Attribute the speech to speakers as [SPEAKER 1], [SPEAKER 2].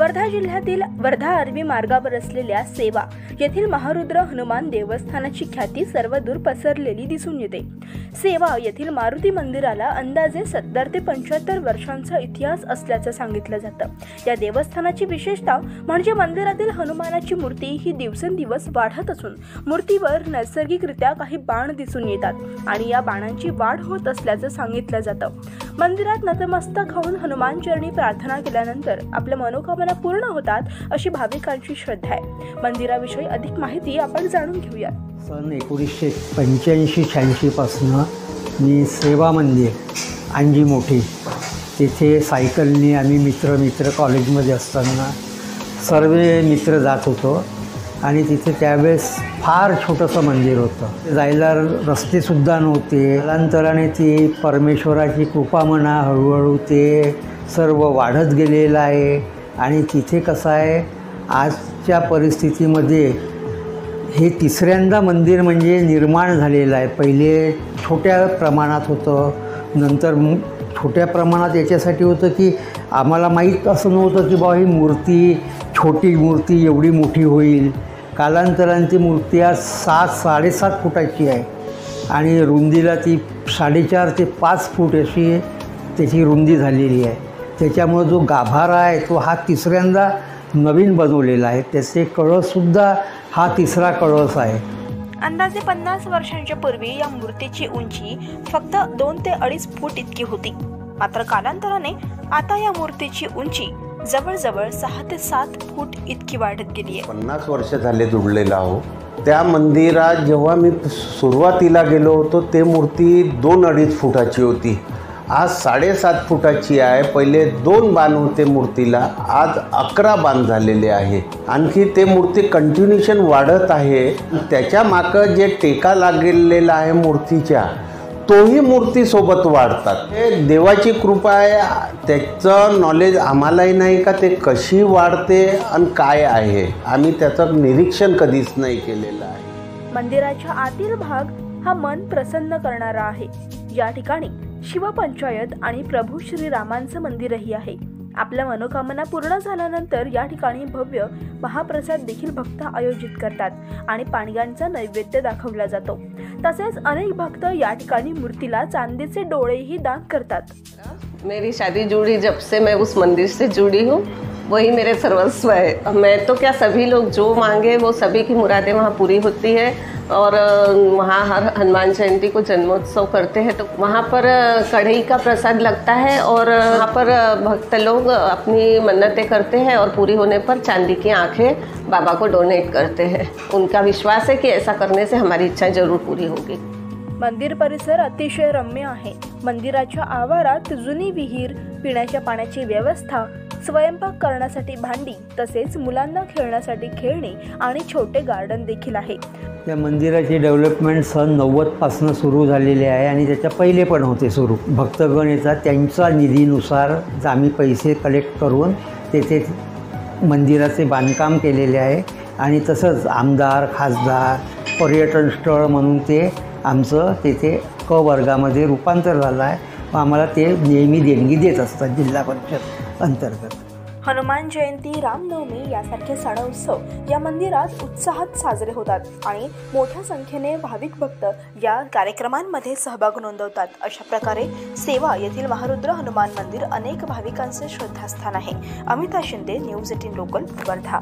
[SPEAKER 1] वर्धा जिल्ह्यातील वर्धा आर्वी मार्गावर असलेल्या सेवा येथील महारुद्र हनुमान देवस्थानाची ख्याती सर्वदूर पसरलेली दिसून येते. सेवा येथील मारुती मंदिराला अंदाजे सत्तर ते पंच्याहत्तर वर्षांचा इतिहास असल्याचं सांगितलं जातं. या देवस्थानाची विशेषता म्हणजे मंदिरातील हनुमानाची मूर्ती ही दिवसेंदिवस वाढत असून मूर्तीवर नैसर्गिकरित्या काही बाण दिसून येतात आणि या बाणांची वाढ होत असल्याचं सांगितलं जातं. मंदिरात नतमस्तक होऊन हनुमान चरणी प्रार्थना केल्यानंतर आपल्या मनोकामना पूर्ण होतात अशी भाविकांची श्रद्धा आहे. मंदिराविषयी अधिक माहिती आपण जाणून घेऊया
[SPEAKER 2] सन एकोणीसशे पंच्याऐंशी शहाऐंशीपासनं मी सेवा मंदिर आणजी मोठी. तिथे सायकलनी आम्ही मित्र मित्र कॉलेजमध्ये असताना सर्व मित्र जात होतो. आणि तिथे त्यावेळेस फार छोटंसं मंदिर होतं. जायला रस्तेसुद्धा नव्हते. कालांतराने ती परमेश्वराची कृपा म्हणा हळूहळू ते सर्व वाढत गेलेलं आहे. आणि तिथे कसं आहे आजच्या परिस्थितीमध्ये हे तिसऱ्यांदा मंदिर म्हणजे निर्माण झालेलं आहे. पहिले छोट्या प्रमाणात होतं. नंतर छोट्या प्रमाणात याच्यासाठी होतं की आम्हाला माहीत असं नव्हतं की बाबा ही मूर्ती छोटी मूर्ती एवढी मोठी होईल. कालांतराने ती मूर्ती आज सात साडेसात फुटाची आहे. आणि रुंदीला ती साडेचार ते पाच फूट अशी त्याची रुंदी झालेली आहे. त्याच्यामुळं जो गाभारा आहे तो हा तिसऱ्यांदा नवीन बनवलेला आहे. त्याचे कळससुद्धा हा तिसरा कळस आहे.
[SPEAKER 1] अंदाजे पन्नास वर्षांच्या पूर्वी या मूर्तीची उंची फक्त दोन ते अडीच फूट इतकी होती. मात्र कालांतराने आता या मूर्तीची उंची जवळजवळ सहा ते सात फूट इतकी वाढत गेली आहे.
[SPEAKER 3] पन्नास वर्ष झाले जुडलेलो आहो. त्या मंदिरात जेव्हा मी सुरुवातीला गेलो होतो ते मूर्ती दोन अडीच फुटाची होती. आज साडेसात फुटाची आहे. पहिले दोन बाण होते मूर्तीला. आज अकरा बाण झालेले आहे. आणखी ते मूर्ती कंटिन्युशन वाढत आहे. त्याच्या मागं जे टेका लागलेला आहे मूर्तीच्या तोही मूर्ती सोबत वाढतात. हे देवाची कृपा आहे. त्याचं नॉलेज आम्हालाही नाही का ते कशी वाढते आणि काय आहे? आम्ही त्याचं निरीक्षण कधीच नाही केलेलं आहे.
[SPEAKER 1] मंदिराच्या आतील भाग हा मन प्रसन्न करणारा आहे. या ठिकाणी शिवपंचायत आणि प्रभू श्रीरामांचं मंदिरही आहे. आपल्या मनोकामना पूर्ण झाल्यानंतर या ठिकाणी भव्य महाप्रसाद देखील भक्त आयोजित करतात आणि पाणग्यांचा नैवेद्य दाखवला जातो. तसेच अनेक भक्त या ठिकाणी मूर्तीला चांदीचे डोळेही दान करतात.
[SPEAKER 4] मेरी शादी जुड़ी जब से मैं उस मंदिर से जुड़ी हूँ वही मेरे सर्वस्व है। मैं तो क्या सभी लोग जो मांगे वो सभी की मुरादें वहाँ पूरी होती है। और वहाँ हर हनुमान जयंती को जन्मोत्सव करते हैं तो वहाँ पर कढ़ई का प्रसाद लगता है और वहाँ पर भक्त लोग अपनी मन्नतें करते हैं और पूरी होने पर चांदी की आँखें बाबा को डोनेट करते हैं। उनका विश्वास है कि ऐसा करने से हमारी इच्छा ज़रूर पूरी होगी।
[SPEAKER 1] मंदिर परिसर अतिशय रम्य आहे. मंदिराच्या आवारात जुनी विहीर, पिण्याच्या पाण्याची व्यवस्था स्वयंपाक करण्यासाठी भांडी तसेच मुलांना खेळण्यासाठी खेळणी आणि छोटे गार्डन देखील आहे.
[SPEAKER 2] त्या मंदिराची डेव्हलपमेंट सन नव्वदपासनं सुरू झालेली आहे आणि त्याच्या पहिले पण होते सुरू. भक्तगण येतात त्यांचा निधीनुसार आम्ही पैसे कलेक्ट करून तेथे मंदिराचे बांधकाम केलेले आहे आणि तसंच आमदार खासदार पर्यटन स्थळ म्हणून ते आमचं तेथे क वर्गामध्ये रूपांतर झालं आहे. व आम्हाला ते नेहमी देणगी देत असतात जिल्हा परिषद. अंतर्गत.
[SPEAKER 1] हनुमान जयंती रामनवमी यासारखे सण उत्सव या मंदिरात उत्साहात साजरे होतात आणि मोठ्या संख्येने भाविक भक्त या कार्यक्रमांमध्ये सहभाग नोंदवतात. अशा प्रकारे सेवा येथील महारुद्र हनुमान मंदिर अनेक भाविकांचे श्रद्धास्थान आहे. Amita Shinde news eighteen local Wardha.